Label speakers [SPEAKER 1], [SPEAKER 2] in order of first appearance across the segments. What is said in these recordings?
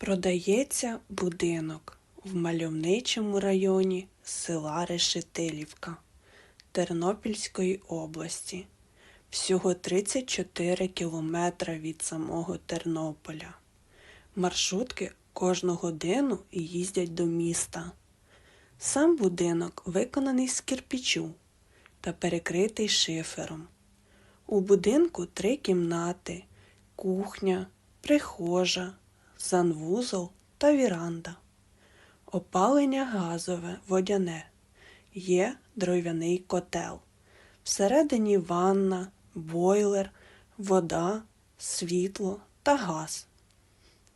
[SPEAKER 1] Продається будинок в мальовничому районі села Решетилівка Тернопільської області. Всього 34 кілометра від самого Тернополя. Маршрутки кожну годину їздять до міста. Сам будинок виконаний з кирпічу та перекритий шифером. У будинку три кімнати, кухня, прихожа, санвузол та віранда. Опалення газове, водяне. Є дров'яний котел. Всередині ванна, бойлер, вода, світло та газ.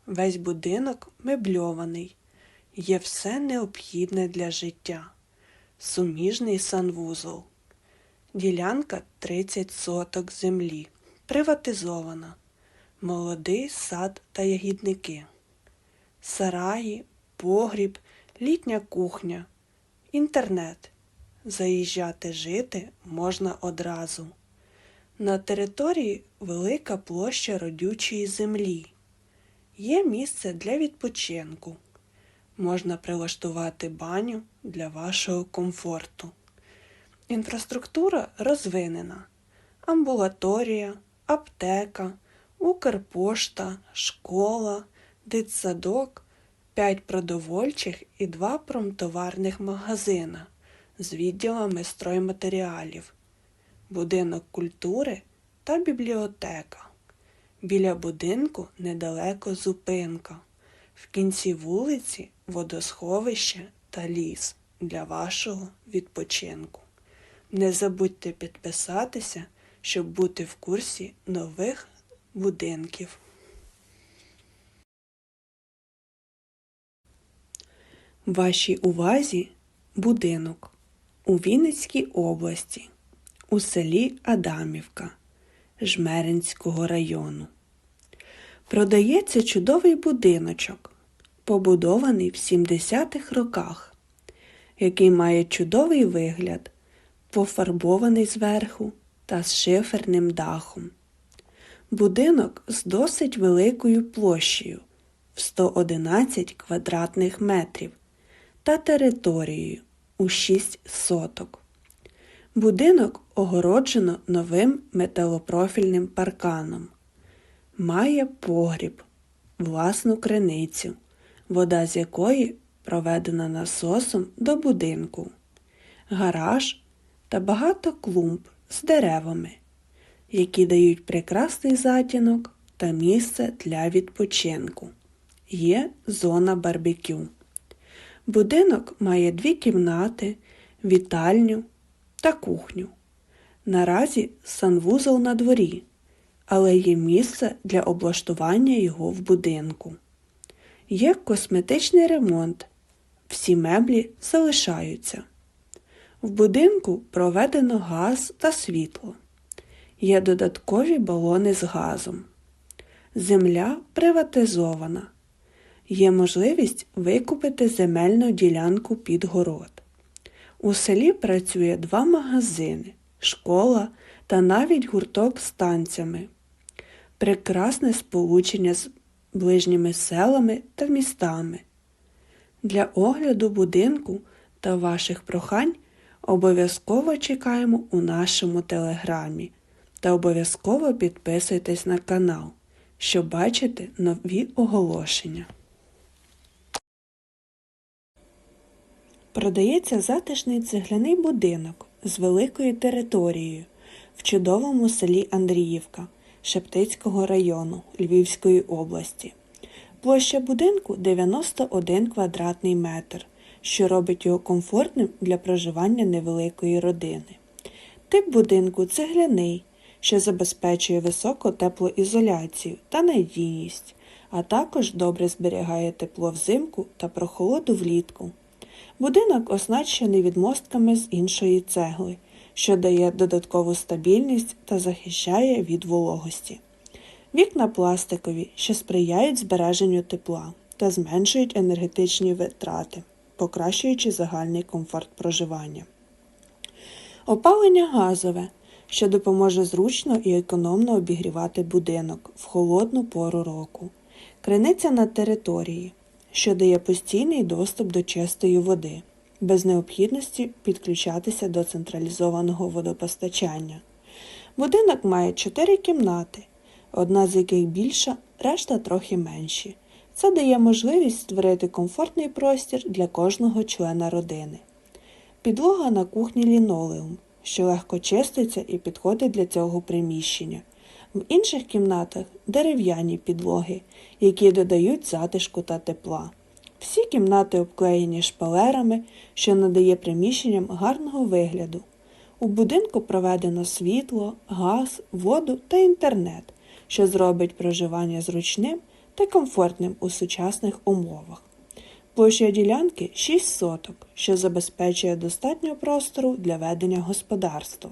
[SPEAKER 1] Весь будинок мебльований. Є все необхідне для життя. Суміжний санвузол. Ділянка 30 соток землі. Приватизована. Молодий сад та ягідники. Сараї, погріб, літня кухня, інтернет. Заїжджати жити можна одразу. На території велика площа родючої землі. Є місце для відпочинку. Можна прилаштувати баню для вашого комфорту. Інфраструктура розвинена. Амбулаторія, аптека, Укрпошта, школа, дитсадок, 5 продовольчих і 2 промтоварних магазина з відділами стройматеріалів, будинок культури та бібліотека. Біля будинку недалеко зупинка. В кінці вулиці водосховище та ліс для вашого відпочинку. Не забудьте підписатися, щоб бути в курсі нових будинків. Вашій увазі будинок у Вінницькій області, у селі Адамівка Жмеринського району. Продається чудовий будиночок, побудований в 70-х роках, який має чудовий вигляд, пофарбований зверху та з шиферним дахом. Будинок з досить великою площею в 111 квадратних метрів та територією у 6 соток. Будинок огороджено новим металопрофільним парканом. Має погріб, власну криницю, вода з якої проведена насосом до будинку, гараж та багато клумб з деревами, які дають прекрасний затінок та місце для відпочинку. Є зона барбекю. Будинок має дві кімнати, вітальню та кухню. Наразі санвузол на дворі, але є місце для облаштування його в будинку. Є косметичний ремонт. Всі меблі залишаються. В будинку проведено газ та світло. Є додаткові балони з газом. Земля приватизована. Є можливість викупити земельну ділянку під город. У селі працює два магазини, школа та навіть гурток з танцями. Прекрасне сполучення з ближніми селами та містами. Для огляду будинку та ваших прохань обов'язково чекаємо у нашому телеграмі та обов'язково підписуйтесь на канал, щоб бачити нові оголошення. Продається затишний цегляний будинок з великою територією в чудовому селі Андріївка Шептицького району Львівської області. Площа будинку 91 квадратний метр, що робить його комфортним для проживання невеликої родини. Тип будинку цегляний, що забезпечує високу теплоізоляцію та надійність, а також добре зберігає тепло взимку та прохолоду влітку. Будинок оснащений відмостками з іншої цегли, що дає додаткову стабільність та захищає від вологості. Вікна пластикові, що сприяють збереженню тепла та зменшують енергетичні витрати, покращуючи загальний комфорт проживання. Опалення газове, що допоможе зручно і економно обігрівати будинок в холодну пору року. Криниця на території, що дає постійний доступ до чистої води, без необхідності підключатися до централізованого водопостачання. Будинок має чотири кімнати, одна з яких більша, решта трохи менші. Це дає можливість створити комфортний простір для кожного члена родини. Підлога на кухні лінолеум, що легко чиститься і підходить для цього приміщення. В інших кімнатах дерев'яні підлоги, які додають затишку та тепла. Всі кімнати обклеєні шпалерами, що надає приміщенням гарного вигляду. У будинку проведено світло, газ, воду та інтернет, що зробить проживання зручним та комфортним у сучасних умовах. Площа ділянки 6 соток, що забезпечує достатньо простору для ведення господарства.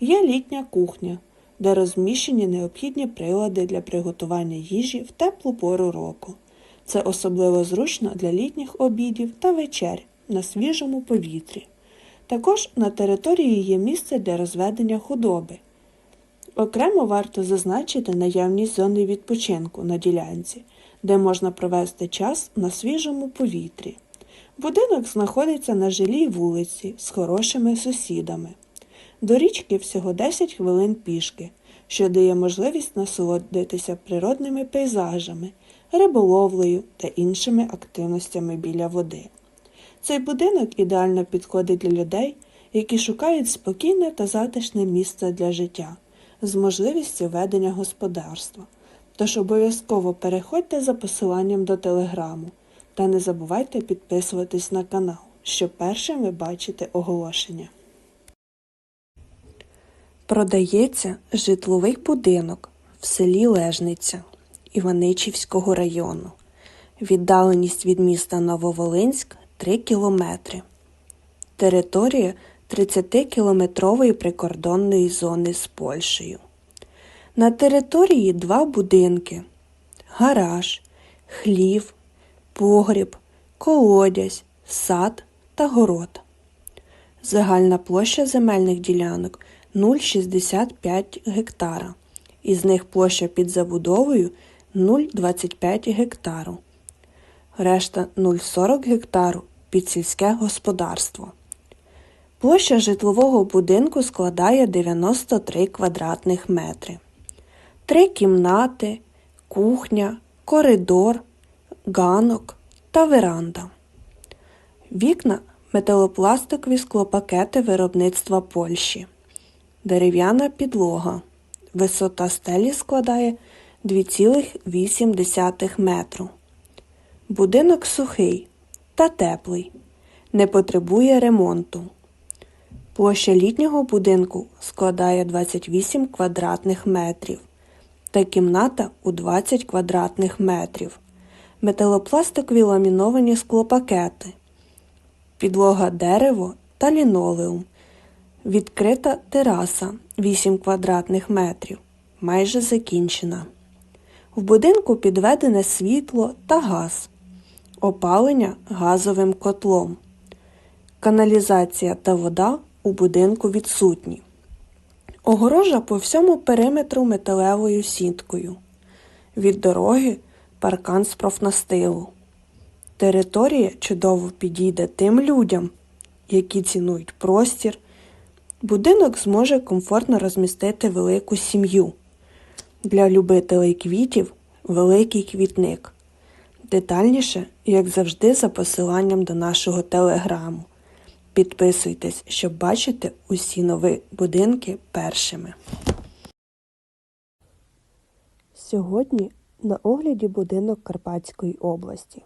[SPEAKER 1] Є літня кухня, де розміщені необхідні прилади для приготування їжі в теплу пору року. Це особливо зручно для літніх обідів та вечер на свіжому повітрі. Також на території є місце для розведення худоби. Окремо варто зазначити наявність зони відпочинку на ділянці, де можна провести час на свіжому повітрі. Будинок знаходиться на жилій вулиці з хорошими сусідами. До річки всього 10 хвилин пішки, що дає можливість насолодитися природними пейзажами, риболовлею та іншими активностями біля води. Цей будинок ідеально підходить для людей, які шукають спокійне та затишне місце для життя з можливістю ведення господарства. Тож обов'язково переходьте за посиланням до телеграму та не забувайте підписуватись на канал, щоб першими бачити оголошення. Продається житловий будинок в селі Лежниця Іваничівського району. Віддаленість від міста Нововолинськ 3 кілометри. Територія 30-кілометрової прикордонної зони з Польщею. На території два будинки: гараж, хлів, погріб, колодязь, сад та город. Загальна площа земельних ділянок 0,65 гектара. Із них площа під забудовою 0,25 гектару. Решта 0,40 гектару під сільське господарство. Площа житлового будинку складає 93 квадратних метри. Три кімнати, кухня, коридор, ганок та веранда. Вікна металопластикові склопакети виробництва Польщі. Дерев'яна підлога. Висота стелі складає 2,8 метру. Будинок сухий та теплий. Не потребує ремонту. Площа літнього будинку складає 28 квадратних метрів та кімната у 20 квадратних метрів. Металопластикові ламіновані склопакети, підлога дерево та лінолеум, відкрита тераса 8 квадратних метрів, майже закінчена. В будинку підведене світло та газ, опалення газовим котлом, каналізація та вода у будинку відсутні. Огорожа по всьому периметру металевою сіткою. Від дороги паркан з профнастилу. Територія чудово підійде тим людям, які цінують простір. Будинок зможе комфортно розмістити велику сім'ю. Для любителей квітів великий квітник. Детальніше, як завжди, за посиланням до нашого телеграму. Підписуйтесь, щоб бачити усі нові будинки першими. Сьогодні на огляді будинок Карпатської області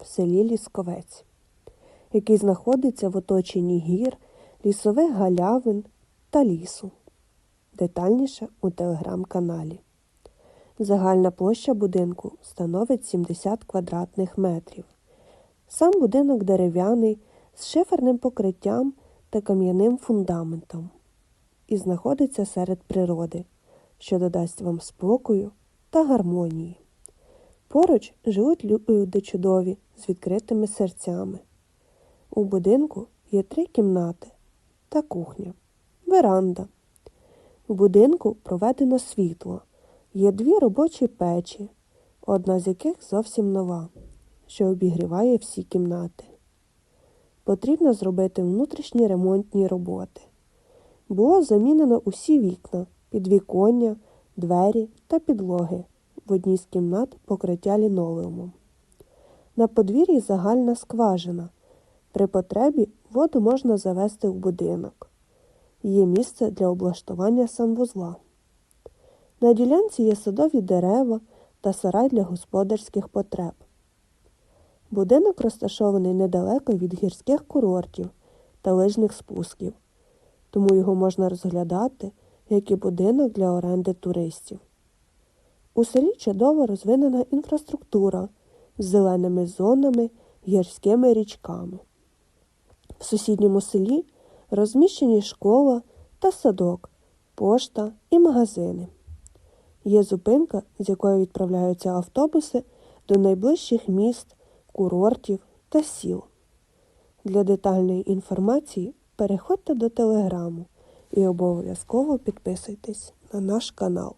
[SPEAKER 1] в селі Лісковець, який знаходиться в оточенні гір, лісових галявин та лісу. Детальніше у телеграм-каналі. Загальна площа будинку становить 70 квадратних метрів. Сам будинок дерев'яний з шиферним покриттям та кам'яним фундаментом і знаходиться серед природи, що додасть вам спокою та гармонії. Поруч живуть люди чудові з відкритими серцями. У будинку є три кімнати та кухня, веранда. У будинку проведено світло, є дві робочі печі,
[SPEAKER 2] одна з яких зовсім нова, що обігріває всі кімнати. Потрібно зробити внутрішні ремонтні роботи. Було замінено усі вікна, підвіконня, двері та підлоги. В одній з кімнат покриття лінолеумом. На подвір'ї загальна скважина. При потребі воду можна завести в будинок. Є місце для облаштування санвузла. На ділянці є садові дерева та сарай для господарських потреб. Будинок розташований недалеко від гірських курортів та лижних спусків, тому його можна розглядати як і будинок для оренди туристів. У селі чудово розвинена інфраструктура з зеленими зонами, гірськими річками. В сусідньому селі розміщені школа та садок, пошта і магазини. Є зупинка, з якої відправляються автобуси до найближчих міст, курортів та сіл. Для детальної інформації переходьте до телеграму і обов'язково підписуйтесь на наш канал.